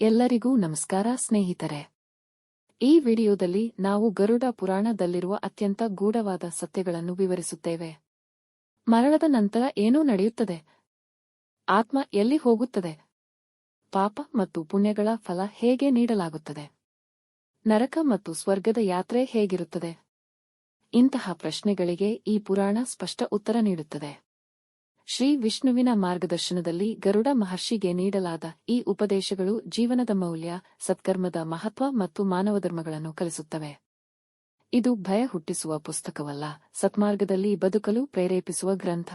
ಎಲ್ಲರಿಗೂ ನಮಸ್ಕಾರ ಸ್ನೇಹಿತರೆ. ಈ ವಿಡಿಯೋದಲ್ಲಿ ನಾವು ಗರುಡ ಪುರಾಣದಲ್ಲಿರುವ ಅತ್ಯಂತ ಗೂಢವಾದ ಸತ್ಯಗಳನ್ನು ವಿವರಿಸುತ್ತೇವೆ. ಮರಣದ ನಂತರ ಏನೂ ನಡೆಯುತ್ತದೆ? ಆತ್ಮ ಎಲ್ಲಿ ಹೋಗುತ್ತದೆ? ಪಾಪ ಮತ್ತು ಪುಣ್ಯಗಳ ಫಲ ಹೇಗೆ ನೀಡಲಾಗುತ್ತದೆ? ನರಕ ಮತ್ತು ಸ್ವರ್ಗದ ಯಾತ್ರೆ ಹೇಗಿರುತ್ತದೆ? ಇಂತಹ ಪ್ರಶ್ನೆಗಳಿಗೆ ಈ ಪುರಾಣ ಸ್ಪಷ್ಟ ಉತ್ತರ ನೀಡುತ್ತದೆ. ಶ್ರೀ ವಿಷ್ಣುವಿನ ಮಾರ್ಗದರ್ಶನದಲ್ಲಿ ಗರುಡ ಮಹರ್ಷಿಗೆ ನೀಡಲಾದ ಈ ಉಪದೇಶಗಳು ಜೀವನದ ಮೌಲ್ಯ, ಸತ್ಕರ್ಮದ ಮಹತ್ವ ಮತ್ತು ಮಾನವ ಧರ್ಮಗಳನ್ನು ಕಲಿಸುತ್ತವೆ. ಇದು ಭಯ ಹುಟ್ಟಿಸುವ ಪುಸ್ತಕವಲ್ಲ, ಸತ್ಮಾರ್ಗದಲ್ಲಿ ಬದುಕಲು ಪ್ರೇರೇಪಿಸುವ ಗ್ರಂಥ.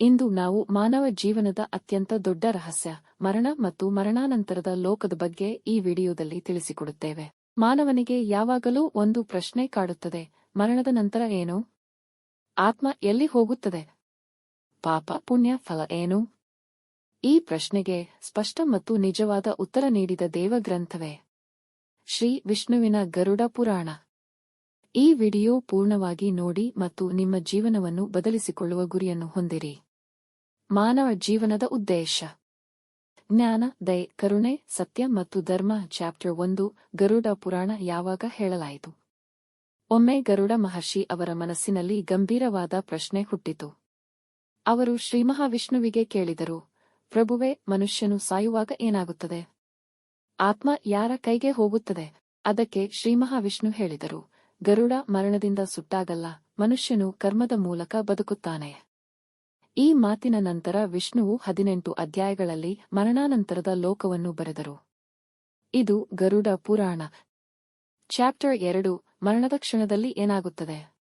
ಇಂದು ನಾವು ಮಾನವ ಜೀವನದ ಅತ್ಯಂತ ದೊಡ್ಡ ರಹಸ್ಯ, ಮರಣ ಮತ್ತು ಮರಣಾನಂತರದ ಲೋಕದ ಬಗ್ಗೆ ಈ ವಿಡಿಯೋದಲ್ಲಿ ತಿಳಿಸಿಕೊಡುತ್ತೇವೆ. ಮಾನವನಿಗೆ ಯಾವಾಗಲೂ ಒಂದು ಪ್ರಶ್ನೆ ಕಾಡುತ್ತದೆ, ಮರಣದ ನಂತರ ಏನು? ಆತ್ಮ ಎಲ್ಲಿ ಹೋಗುತ್ತದೆ? ಪಾಪ ಪುಣ್ಯ ಫಲ ಏನು? ಈ ಪ್ರಶ್ನೆಗೆ ಸ್ಪಷ್ಟ ಮತ್ತು ನಿಜವಾದ ಉತ್ತರ ನೀಡಿದ ದೇವಗ್ರಂಥವೇ. ಶ್ರೀ ವಿಷ್ಣುವಿನ ಗರುಡ ಪುರಾಣ. ಈ ವಿಡಿಯೋ ಪೂರ್ಣವಾಗಿ ನೋಡಿ ಮತ್ತು ನಿಮ್ಮ ಜೀವನವನ್ನು ಬದಲಿಸಿಕೊಳ್ಳುವ ಗುರಿಯನ್ನು ಹೊಂದಿರಿ. ಮಾನವ ಜೀವನದ ಉದ್ದೇಶ. ಜ್ಞಾನ, ದಯ, ಕರುಣೆ, ಸತ್ಯ ಮತ್ತು ಧರ್ಮ ಚಾಪ್ಟರ್ ಒಂದು, ಗರುಡ ಪುರಾಣ ಯಾವಾಗ ಹೇಳಲಾಯಿತು? ಒಮ್ಮೆ ಗರುಡ ಮಹರ್ಷಿ ಅವರ ಮನಸ್ಸಿನಲ್ಲಿ ಗಂಭೀರವಾದ ಪ್ರಶ್ನೆ ಹುಟ್ಟಿತು. ಅವರು ಶ್ರೀಮಹಾವಿಷ್ಣುವಿಗೆ ಕೇಳಿದರು, ಪ್ರಭುವೆ, ಮನುಷ್ಯನು ಸಾಯುವಾಗ ಏನಾಗುತ್ತದೆ? ಆತ್ಮ ಯಾರ ಕೈಗೆ ಹೋಗುತ್ತದೆ? ಅದಕ್ಕೆ ಶ್ರೀಮಹಾವಿಷ್ಣು ಹೇಳಿದರು, ಗರುಡ ಮರಣದಿಂದ ಸುಟ್ಟಾಗಲ್ಲ, ಮನುಷ್ಯನು ಕರ್ಮದ ಮೂಲಕ ಬದುಕುತ್ತಾನೆ. ಈ ಮಾತಿನ ನಂತರ ವಿಷ್ಣುವು ಹದಿನೆಂಟು ಅಧ್ಯಾಯಗಳಲ್ಲಿ ಮರಣಾನಂತರದ ಲೋಕವನ್ನು ಬರೆದರು. ಇದು ಗರುಡ ಪುರಾಣ. ಚಾಪ್ಟರ್ ಎರಡು, ಮರಣದ ಕ್ಷಣದಲ್ಲಿ ಏನಾಗುತ್ತದೆ?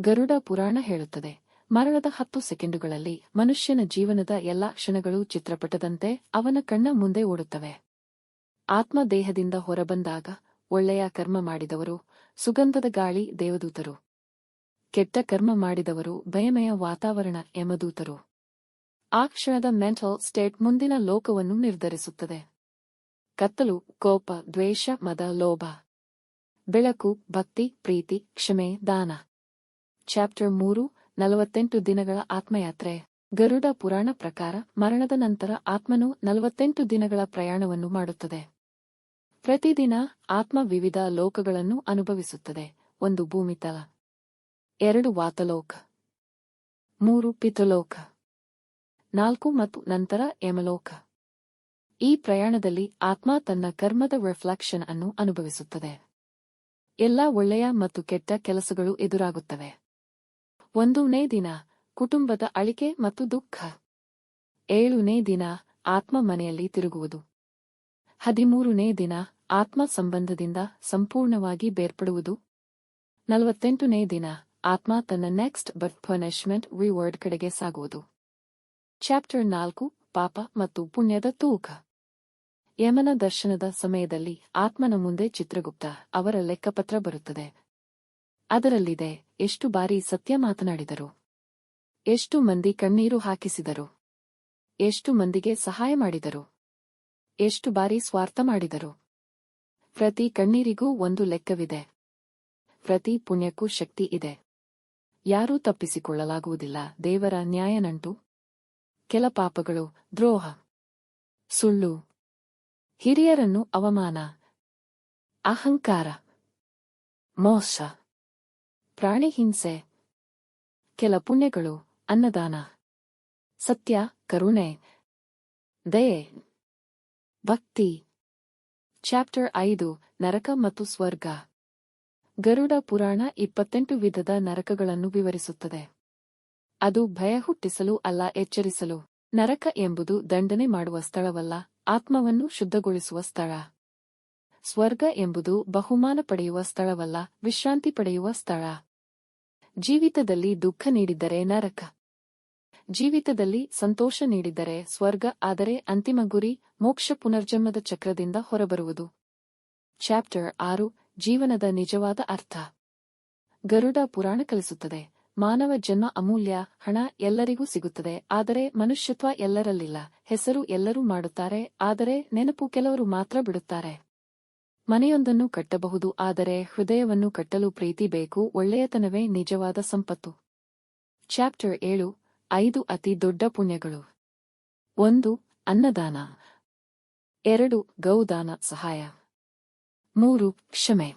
ಗರುಡ ಪುರಾಣ ಹೇಳುತ್ತದೆ ಮರಣದ ಹತ್ತು ಸೆಕೆಂಡುಗಳಲ್ಲಿ ಮನುಷ್ಯನ ಜೀವನದ ಎಲ್ಲಾ ಕ್ಷಣಗಳು ಚಿತ್ರಪಟದಂತೆ ಅವನ ಕಣ್ಣ ಮುಂದೆ ಓಡುತ್ತವೆ. ಆತ್ಮ ದೇಹದಿಂದ ಹೊರಬಂದಾಗ ಒಳ್ಳೆಯ ಕರ್ಮ ಮಾಡಿದವರು ಸುಗಂಧದ ಗಾಳಿ ದೇವದೂತರು. ಕೆಟ್ಟ ಕರ್ಮ ಮಾಡಿದವರು ಭಯಮಯ ವಾತಾವರಣ ಯಮದೂತರು. ಆ ಕ್ಷಣದ ಮೆಂಟಲ್ ಸ್ಟೇಟ್ ಮುಂದಿನ ಲೋಕವನ್ನು ನಿರ್ಧರಿಸುತ್ತದೆ. ಕತ್ತಲು, ಕೋಪ, ದ್ವೇಷ, ಮದ, ಲೋಭ. ಬೆಳಕು, ಭಕ್ತಿ, ಪ್ರೀತಿ, ಕ್ಷಮೆ, ದಾನ. ಚಾಪ್ಟರ್ ಮೂರು ನಲವತ್ತೆಂಟು ದಿನಗಳ ಆತ್ಮಯಾತ್ರೆ. ಗರುಡ ಪುರಾಣ ಪ್ರಕಾರ ಮರಣದ ನಂತರ ಆತ್ಮನು ನಲವತ್ತೆಂಟು ದಿನಗಳ ಪ್ರಯಾಣವನ್ನು ಮಾಡುತ್ತದೆ. ಪ್ರತಿದಿನ ಆತ್ಮ ವಿವಿಧ ಲೋಕಗಳನ್ನು ಅನುಭವಿಸುತ್ತದೆ. ಒಂದು ಭೂಮಿತಲ ಎರಡು ವಾತಲೋಕ. ಮೂರು ಪಿತಲೋಕ. ನಾಲ್ಕು ಮತ್ತು ನಂತರ ಯಮಲೋಕ. ಈ ಪ್ರಯಾಣದಲ್ಲಿ ಆತ್ಮ ತನ್ನ ಕರ್ಮದ ರಿಫ್ಲೆಕ್ಷನ್ ಅನ್ನು ಅನುಭವಿಸುತ್ತದೆ. ಎಲ್ಲ ಒಳ್ಳೆಯ ಮತ್ತು ಕೆಟ್ಟ ಕೆಲಸಗಳು ಎದುರಾಗುತ್ತವೆ. ಒಂದನೇ ದಿನ, ಕುಟುಂಬದ ಅಳಿಕೆ ಮತ್ತು ದುಃಖ. ಏಳನೇ ದಿನ, ಆತ್ಮ ಮನೆಯಲ್ಲಿ ತಿರುಗುವುದು. ಹದಿಮೂರನೇ ದಿನ, ಆತ್ಮ ಸಂಬಂಧದಿಂದ ಸಂಪೂರ್ಣವಾಗಿ ಬೇರ್ಪಡುವುದು. ನಲವತ್ತೆಂಟನೇ ದಿನ, ಆತ್ಮ ತನ್ನ ನೆಕ್ಸ್ಟ್ ಬರ್ತ್ ಪನಿಷ್ಮೆಂಟ್ ರಿವರ್ಡ್ ಕಡೆಗೆ ಸಾಗುವುದು. ಚಾಪ್ಟರ್ ನಾಲ್ಕು, ಪಾಪ ಮತ್ತು ಪುಣ್ಯದ ತೂಕ. ಯಮನ ದರ್ಶನದ ಸಮಯದಲ್ಲಿ ಆತ್ಮನ ಮುಂದೆ ಚಿತ್ರಗುಪ್ತ ಅವರ ಲೆಕ್ಕಪತ್ರ ಬರುತ್ತದೆ. ಅದರಲ್ಲಿದೆ, ಎಷ್ಟು ಬಾರಿ ಸತ್ಯ ಮಾತನಾಡಿದರು. ಎಷ್ಟು ಮಂದಿ ಕಣ್ಣೀರು ಹಾಕಿಸಿದರು. ಎಷ್ಟು ಮಂದಿಗೆ ಸಹಾಯ ಮಾಡಿದರು. ಎಷ್ಟು ಬಾರಿ ಸ್ವಾರ್ಥ ಮಾಡಿದರು. ಪ್ರತಿ ಕಣ್ಣೀರಿಗೂ ಒಂದು ಲೆಕ್ಕವಿದೆ. ಪ್ರತಿ ಪುಣ್ಯಕ್ಕೂ ಶಕ್ತಿ ಇದೆ. ಯಾರೂ ತಪ್ಪಿಸಿಕೊಳ್ಳಲಾಗುವುದಿಲ್ಲ. ದೇವರ ನ್ಯಾಯನಂಟು. ಕೆಲ ಪಾಪಗಳು, ದ್ರೋಹ. ಸುಳ್ಳು. ಹಿರಿಯರನ್ನು ಅವಮಾನ. ಅಹಂಕಾರ. ಮೋಸ. ಪ್ರಾಣಿ ಹಿಂಸೆ ಕೆಲ ಪುಣ್ಯಗಳು, ಅನ್ನದಾನ. ಸತ್ಯ, ಕರುಣೆ. ದಯೆ. ಭಕ್ತಿ. ಚಾಪ್ಟರ್ ಐದು, ನರಕ ಮತ್ತು ಸ್ವರ್ಗ. ಗರುಡ ಪುರಾಣ ಇಪ್ಪತ್ತೆಂಟು ವಿಧದ ನರಕಗಳನ್ನು ವಿವರಿಸುತ್ತದೆ. ಅದು ಭಯ ಹುಟ್ಟಿಸಲು ಅಲ್ಲ, ಎಚ್ಚರಿಸಲು. ನರಕ ಎಂಬುದು ದಂಡನೆ ಮಾಡುವ ಸ್ಥಳವಲ್ಲ, ಆತ್ಮವನ್ನು ಶುದ್ಧಗೊಳಿಸುವ ಸ್ಥಳ. ಸ್ವರ್ಗ ಎಂಬುದು ಬಹುಮಾನ ಪಡೆಯುವ ಸ್ಥಳವಲ್ಲ, ವಿಶ್ರಾಂತಿ ಪಡೆಯುವ ಸ್ಥಳ. ಜೀವಿತದಲ್ಲಿ ದುಃಖ ನೀಡಿದ್ದರೆ ನರಕ. ಜೀವಿತದಲ್ಲಿ ಸಂತೋಷ ನೀಡಿದ್ದರೆ ಸ್ವರ್ಗ, ಆದರೆ ಅಂತಿಮ ಗುರಿ ಮೋಕ್ಷ ಪುನರ್ಜನ್ಮದ ಚಕ್ರದಿಂದ ಹೊರಬರುವುದು. ಚಾಪ್ಟರ್ ಆರು, ಜೀವನದ ನಿಜವಾದ ಅರ್ಥ. ಗರುಡ ಪುರಾಣ ಕಲಿಸುತ್ತದೆ, ಮಾನವ ಜನ್ಮ ಅಮೂಲ್ಯ, ಹಣ ಎಲ್ಲರಿಗೂ ಸಿಗುತ್ತದೆ, ಆದರೆ ಮನುಷ್ಯತ್ವ ಎಲ್ಲರಲ್ಲಿಲ್ಲ, ಹೆಸರು ಎಲ್ಲರೂ ಮಾಡುತ್ತಾರೆ, ಆದರೆ ನೆನಪು ಕೆಲವರು ಮಾತ್ರ ಬಿಡುತ್ತಾರೆ. ಮನೆಯೊಂದನ್ನು ಕಟ್ಟಬಹುದು, ಆದರೆ ಹೃದಯವನ್ನು ಕಟ್ಟಲು ಪ್ರೀತಿ ಬೇಕು, ಒಳ್ಳೆಯತನವೇ ನಿಜವಾದ ಸಂಪತ್ತು. ಚಾಪ್ಟರ್ ಏಳು, ಐದು ಅತಿ ದೊಡ್ಡ ಪುಣ್ಯಗಳು. ಒಂದು, ಅನ್ನದಾನ. ಎರಡು, ಗೌದಾನ ಸಹಾಯ. ಮೂರು, ಕ್ಷಮೆ.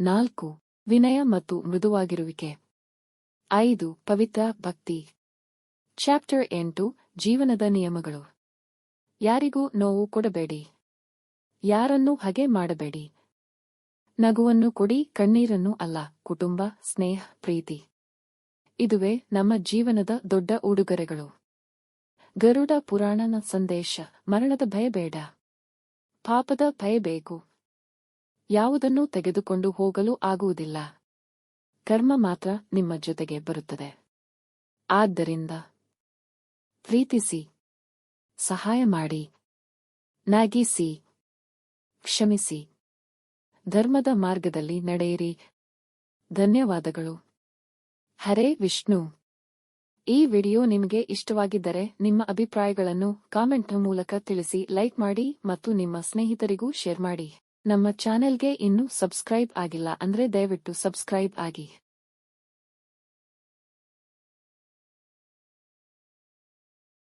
ನಾಲ್ಕು, ವಿನಯ ಮತ್ತು ಮೃದುವಾಗಿರುವಿಕೆ. ಐದು, ಪವಿತ್ರ ಭಕ್ತಿ. ಚಾಪ್ಟರ್ ಎಂಟು, ಜೀವನದ ನಿಯಮಗಳು. ಯಾರಿಗೂ ನೋವು ಕೊಡಬೇಡಿ. ಯಾರನ್ನೂ ಹಗೆ ಮಾಡಬೇಡಿ. ನಗುವನ್ನು ಕೊಡಿ, ಕಣ್ಣೀರನ್ನು ಅಲ್ಲ, ಕುಟುಂಬ, ಸ್ನೇಹ, ಪ್ರೀತಿ. ಇದುವೇ ನಮ್ಮ ಜೀವನದ ದೊಡ್ಡ ಉಡುಗೊರೆಗಳು. ಗರುಡ ಪುರಾಣನ ಸಂದೇಶ, ಮರಣದ ಭಯ ಬೇಡ. ಪಾಪದ ಭಯ ಬೇಕು. ಯಾವುದನ್ನೂ ತೆಗೆದುಕೊಂಡು ಹೋಗಲು ಆಗುವುದಿಲ್ಲ. ಕರ್ಮ ಮಾತ್ರ ನಿಮ್ಮ ಜೊತೆಗೆ ಬರುತ್ತದೆ. ಆದ್ದರಿಂದ ಪ್ರೀತಿಸಿ. ಸಹಾಯ ಮಾಡಿ. ನಾಗಿಸಿ. ಕ್ಷಮಿಸಿ. ಧರ್ಮದ ಮಾರ್ಗದಲ್ಲಿ ನಡೆಯಿರಿ. ಧನ್ಯವಾದಗಳು. ಹರೇ ವಿಷ್ಣು. ಈ ವಿಡಿಯೋ ನಿಮಗೆ ಇಷ್ಟವಾಗಿದ್ದರೆ ನಿಮ್ಮ ಅಭಿಪ್ರಾಯಗಳನ್ನು ಕಾಮೆಂಟ್ ಮೂಲಕ ತಿಳಿಸಿ ಲೈಕ್ ಮಾಡಿ ಮತ್ತು ನಿಮ್ಮ ಸ್ನೇಹಿತರಿಗೂ ಶೇರ್ ಮಾಡಿ. ನಮ್ಮ ಚಾನೆಲ್ಗೆ ಇನ್ನೂ ಸಬ್ಸ್ಕ್ರೈಬ್ ಆಗಿಲ್ಲ ಅಂದ್ರೆ ದಯವಿಟ್ಟು ಸಬ್ಸ್ಕ್ರೈಬ್ ಆಗಿ.